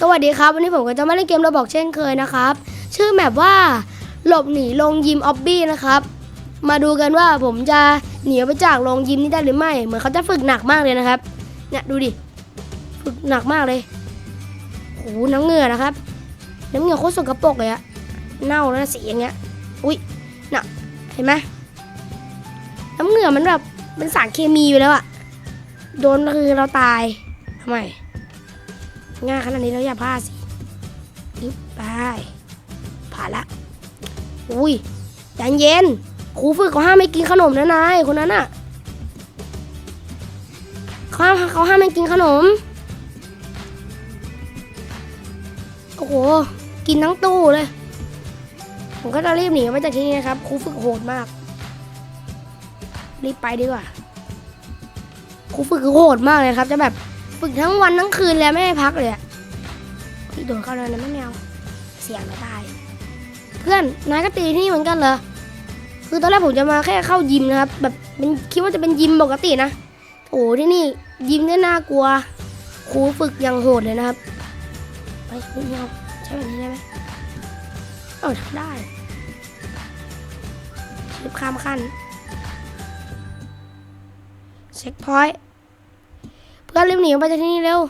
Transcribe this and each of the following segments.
สวัสดีครับ วันนี้ผมก็จะมาเล่นเกมเราบอกเช่นเคยนะครับ ชื่อแมปว่าหลบหนีลงยิมออบบี้นะครับ มาดูกันว่าผมจะหนีไปจากโรงยิมนี้ได้หรือไม่ เหมือนเขาจะฝึกหนักมากเลยนะครับ เนี่ยดูดิ ฝึกหนักมากเลยโหน้ำเหงื่อนะครับ น้ำเหงื่อโคตรสกปรกเลยอะเน่าแล้วนะสีอย่างเงี้ย อุ้ยน่ะเห็นไหมน้ำเหงื่อมันแบบเป็นสารเคมีอยู่แล้วอะโดนคือเราตายทำไม ง่ายขนาดนี้แล้วอย่าพลาดสิอึ๊บไปผ่านละ อุ้ยใจเย็นครูฝึกเขาห้ามไม่กินขนมนะนายคนนั้นอะเขาห้ามเขาห้ามไม่กินขนม โอ้โห กินทั้งตู้เลย ผมก็จะรีบหนีไปจากที่นี่นะครับครูฝึกโหดมาก รีบไปดีกว่าครูฝึกคือโหดมากเลยครับ จะแบบฝึกทั้งวันทั้งคืนแล้วไม่ให้พักเลย โดนเข้าเลยนะไม่แมวเสียงจะตายเพื่อนนายก็ตีที่นี่เหมือนกันเหรอคือตอนแรกผมจะมาแค่เข้ายิมนะครับ แบบเป็นคิดว่าจะเป็นยิมปกตินะโอ้ที่นี่ยิมเนี่ยน่ากลัวครูฝึกอย่างโหดเลยนะครับไปไม่เอาใช้แบบนี้ได้ไหมเออได้ชิบข้ามขั้นเช็คพอยต์เพื่อนรีบหนีออกไปจากที่นี่เร็ว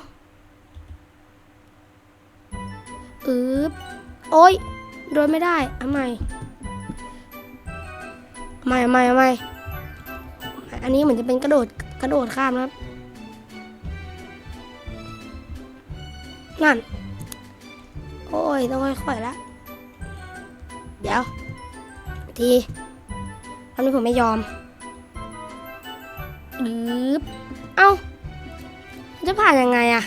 อึบโอ๊ยโดนไม่ได้เอาใหม่ใหม่ใหม่เอาใหม่อันนี้เหมือนจะเป็นกระโดดกระโดดข้ามนะครับนั่น โอ้ย ต้องค่อยๆละ เดี๋ยว ทีตอนนี้ผมไม่ยอมอึบเอ้า จะผ่านยังไงอะ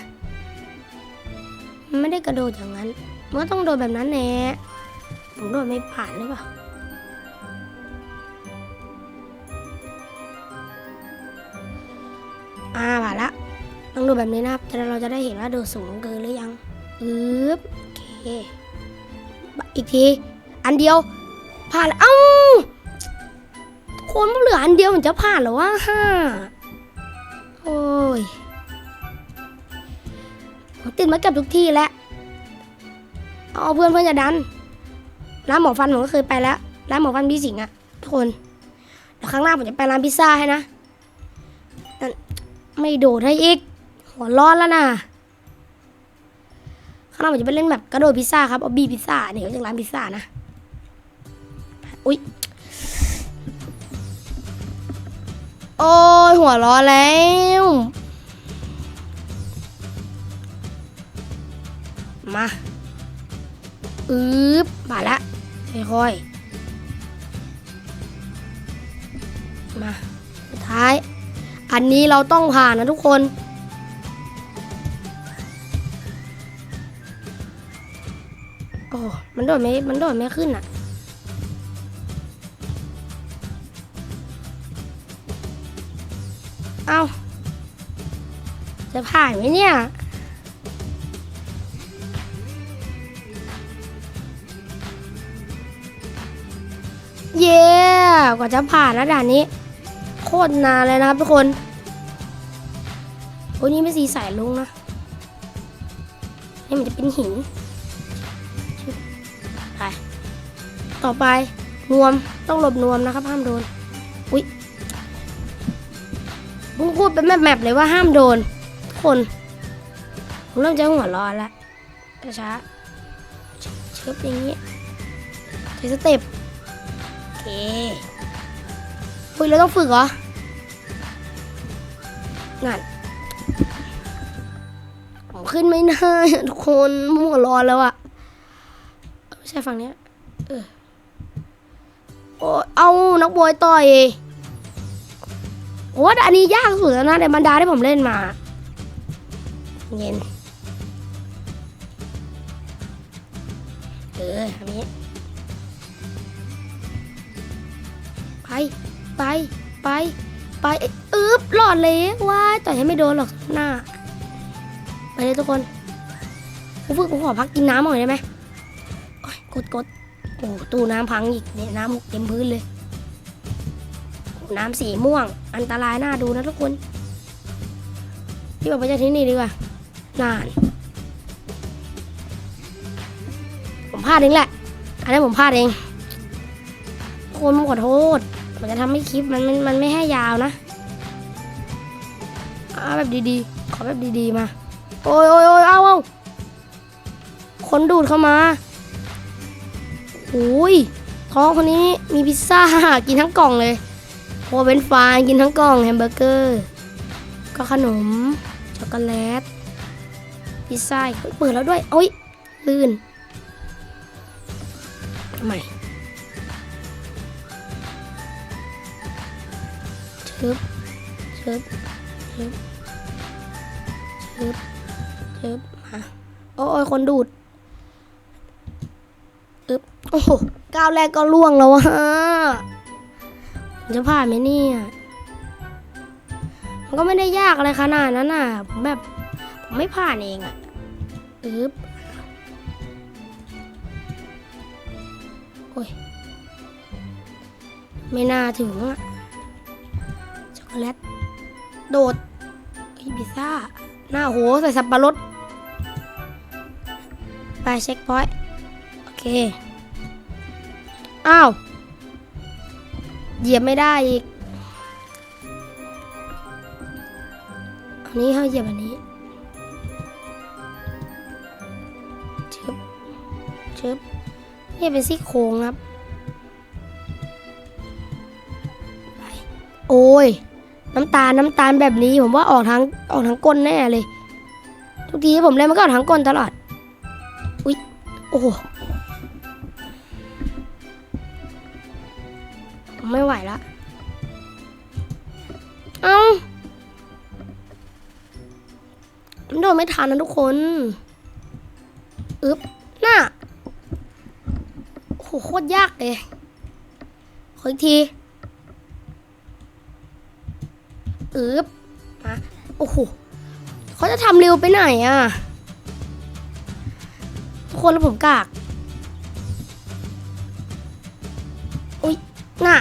มันไม่ได้กระโดดอย่างนั้นมันก็ต้องโดดแบบนั้นแน่ผมโดดไม่ผ่านหรือเปล่าอ่าผ่านละต้องโดดแบบนี้นะครับแต่เราจะได้เห็นว่าโดดสูงเกินหรือยังอึ๊บโอเคอีกที อันเดียว ผ่านแล้วเอ้าคนมันเหลืออันเดียวมันจะผ่านหรอวะฮ่าโอ้ย ผมติดมาเกับทุกที่แล้วเอาเพื่อนเพื่อนจะดันร้านหมอฟันผมก็เคยไปแล้วร้านหมอฟันพี่สิงห์อะทุกคนเดี๋ยวครั้งหน้าผมจะไปร้านพิซซ่าให้นะนั่นไม่โดดให้อีก หัวร้อนแล้วนะครั้งหน้าผมจะไปเล่นแบบกระโดดพิซซ่าครับออบบี้พิซซ่าเนี่ยจากร้านพิซซ่านะอุ๊ยโอ้ยหัวร้อนแล้ว มาอึ๊บมาละค่อยๆมาสุดท้าย อันนี้เราต้องผ่านนะทุกคน โอ้มันโดดไม่ มันโดดไม่ขึ้นอะเอาจะผ่านไหมเนี่ย เย้กว่าจะผ่านแล้วด่านนี้ โคตรนานเลยนะครับทุกคนโอ้นี่ไม่สีสายลุงนะ นี่มันจะเป็นหินไปต่อไปนวมต้องหลบนวมนะครับ ห้ามโดน อุ๊ยพุ่งพูดเป็นแมปเลยว่าห้ามโดน ทุกคนผมเริ่มจะหัวร้อนแล้วช้าเชิบอย่างนี้ใช้สเต็ป อเคอุ้ยเราต้องฝึกเหรอ นั่นผมขึ้นไม่ได้ทุกคนมั่วร้อนแล้วอะไม่ใช่ฝั่งเนี้ยเออโอ้เอานักบวยต่อยโอ้อันนี้ยากสุดแล้วนะในบรรดาที่ผมเล่นมา เย็น เออทำนี้ ไปไป ไป ไปอึ๊บหลอดเลยว้ายต่อยให้ไม่โดนหรอกหน้า ไปเลยทุกคนผมฝึกผมขอพักกินน้ำหน่อยได้ไหมกดกดโอ้ตู้น้ำพังอีกเนี่ยน้ำเต็มพื้นเลย น้ำสีม่วง อันตรายน่าดูนะทุกคนพี่บอกไปจากที่นี่ดีกว่านาน ผมพลาดเองแหละอันนี้ผมพลาดเองคนผมขอโทษ ผมจะทำให้คลิปมันมันมันไม่ให้ยาวนะเอาแบบดีๆ ขอแบบดีๆมา โอ้ยโอ้ยโอ้ยเอาเอาคนดูดเข้ามาโอ้ยท้องคนนี้มีพิซซ่ากินทั้งกล่องเลยโอเป็นฟานกินทั้งกล่องแฮมเบอร์เกอร์ ก็ขนม ช็อกโกแลต พิซซ่าเฮ้ยเปิดแล้วด้วย โอ้ยลื่นทำไม ชึบชึบชึบชึบมาโอ้ยคนดูดอึบโอ้โหก้าวแรกก็ล่วงแล้วอะจะผ่านไหมเนี่ยมันก็ไม่ได้ยากอะไรขนาดนั้นน่ะผมแบบผมไม่ผ่านเองอะอึบโอ้ยไม่น่าถึงอะช็อกโกแลต โดดเฮ้ยพิซซ่า หน้าโหใส่สับปะรด ไปเช็คพอยต์ โอเค อ้าว เหยียบไม่ได้อีก อันนี้เขาเหยียบอันนี้ชึบชึบนี่เป็นซี่โครงครับ โอ้ย น้ำตาลน้ำตาลแบบนี้ ผมว่าออกทางออกทางก้นแน่เลย ทุกทีที่ผมเล่นมันก็ออกทางก้นตลอด อุ๊ยโอ้โหผมไม่ไหวละ เอ้ามันโดนไม่ทันนะทุกคน อึ๊บน่ะโอ้โหโคตรยากเลย ขออีกที อึ๊บมาโอ้โหเขาจะทำเร็วไปไหนอะทุกคนแล้วผมกากอุ้ยน่ะ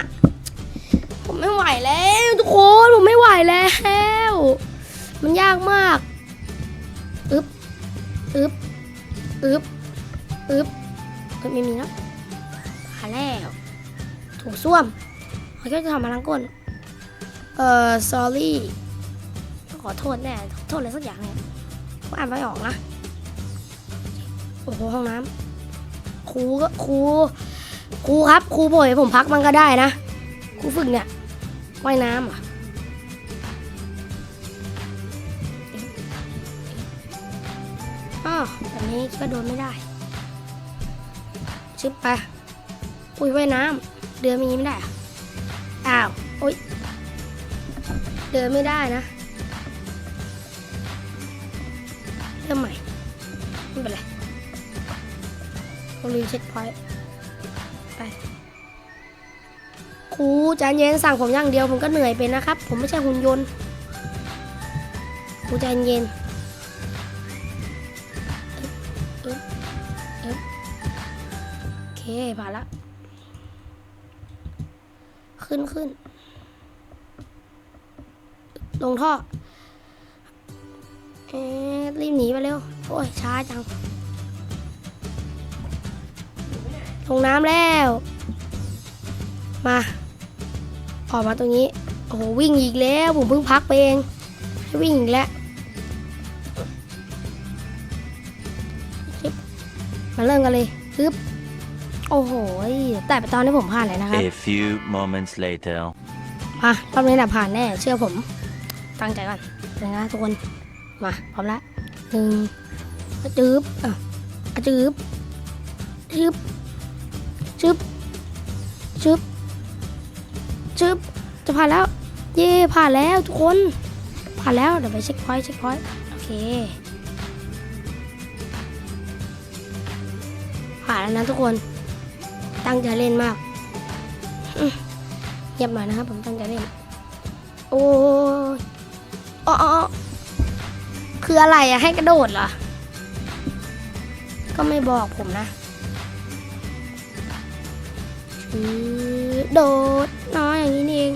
ผมไม่ไหวแล้วทุกคนผมไม่ไหวแล้ว มันยากมากอึ๊บอึ๊บอึ๊บอึ๊บไม่มีแล้วหาแล้วถูกส้วมเขาจะทำมาลังก้น เอ่อ sorry ขอโทษแน่ขอโทษอะไรสักอย่างเนี่ยผมอ่านไม่ออกนะ โอ้โหห้องน้ำครูก็ครูครูครับครูป่วยผมพักมันก็ได้นะครูฝึกเนี่ยว่ายน้ำอะอ้าวแบบนี้ก็โดนไม่ได้ชิบไปอุ้ยว่ายน้ำเดือมีไม่ได้อ้าว เดินไม่ได้นะเริ่มใหม่ไม่เป็นไรเราลืมเช็คพอยต์ไปครูใจเย็นสั่งผมอย่างเดียวผมก็เหนื่อยเป็นนะครับ ผมไม่ใช่หุ่นยนต์ครูใจเย็นโอเคผ่านละขึ้นขึ้น ลงท่อเอ๊ะรีบหนีไปเร็ว โอ้ย ช้าจัง ลงน้ำแล้ว มา ออกมาตรงนี้ โอ้โห วิ่งอีกแล้ว ผมเพิ่งพักไปเองให้วิ่งอีกแล้วชิบมาเริ่มกันเลยฮึบโอ้โห แต่ตอนนี้ผมผ่านเลยนะครับ A few moments later. มารอบนี้แหละผ่านแน่ เชื่อผม ตั้งใจก่อนเดี๋ยนะทุกคน มาพร้อมละหนึ่งอะจืบอะอะจืบจืบจืบจืบจืบจะผ่านแล้ว เย่ผ่านแล้วทุกคน ผ่านแล้ว เดี๋ยวไปเช็คพอยต์เช็คพอยต์โอเค ผ่านแล้วนะทุกคน ตั้งใจเล่นมากเงียบหน่อยนะครับผมตั้งใจเล่น โอ้ อ๋อคืออะไรอะให้กระโดดเหรอ ก็ไม่บอกผมนะโดดน้อยอย่างนี้นเอง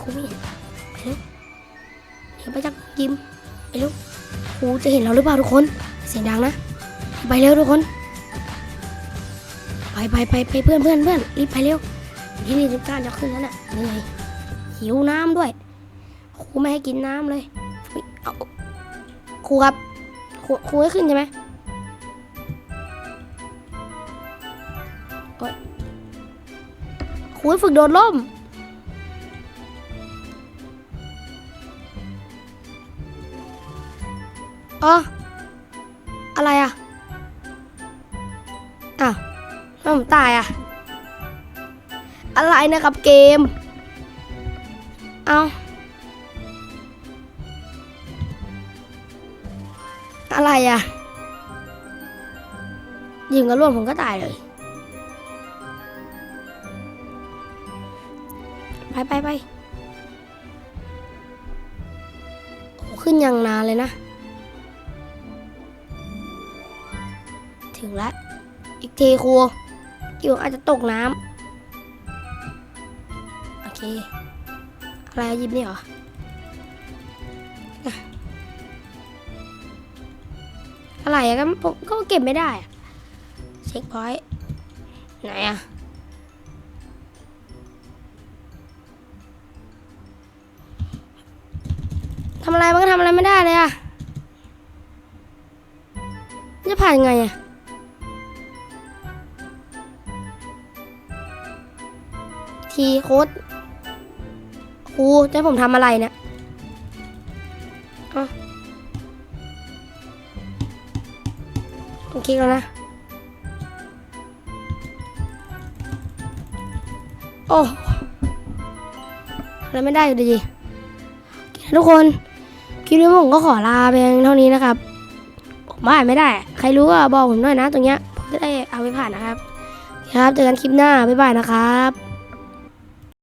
ครูไม่เห็นไปเร็วเดี๋ยวไปจักยิมไปเร็วครูจะเห็นเราหรือเปล่าทุกคน เสียงดังนะ ไปเร็วทุกคน ไปไปไปไปเพื่อนเพื่อนเพื่อนรีบไปเร็วที่นี่สิบเก้าจะขึ้นแล้วน่ะเหนื่อยหิวน้ำด้วย รูไม่ให้กินน้ำเลยเอาครูครับครูครูให้ขึ้นใช่ไหมครูให้ฝึกโดดร่มอ๋ออะไรอะอ้าวทำไมผมตายอะ อะไรนะครับเกม เอา อะไรอะยิงกระล่วงผมก็ตายเลย ไปไปไปขึ้นย่างนานเลยนะ ถึงแล้ว อีกทีครูอยู่อาจจะตกน้ำโอเค อะไรหยิบนี่เหรอ อะไรอะก็ผมก็เก็บไม่ได้เช็คพอยต์ไหนอะทำอะไรมันก็ทำอะไรไม่ได้เลยอะจะผ่านไงอะทีโค้ดครูจะให้ผมทำอะไรเนี่ย โอเคแล้วนะ โอ้อะไรไม่ได้อยู่ดีทุกคนคลิปนี้ผมก็ขอลาไปเพียงเท่านี้นะครับ ผมว่าไม่ได้ ใครรู้ก็บอกผมด้วยนะ ตรงเนี้ยผมจะได้เอาไปผ่านนะครับครับเจอกันคลิปหน้าบ๊ายบายนะครับ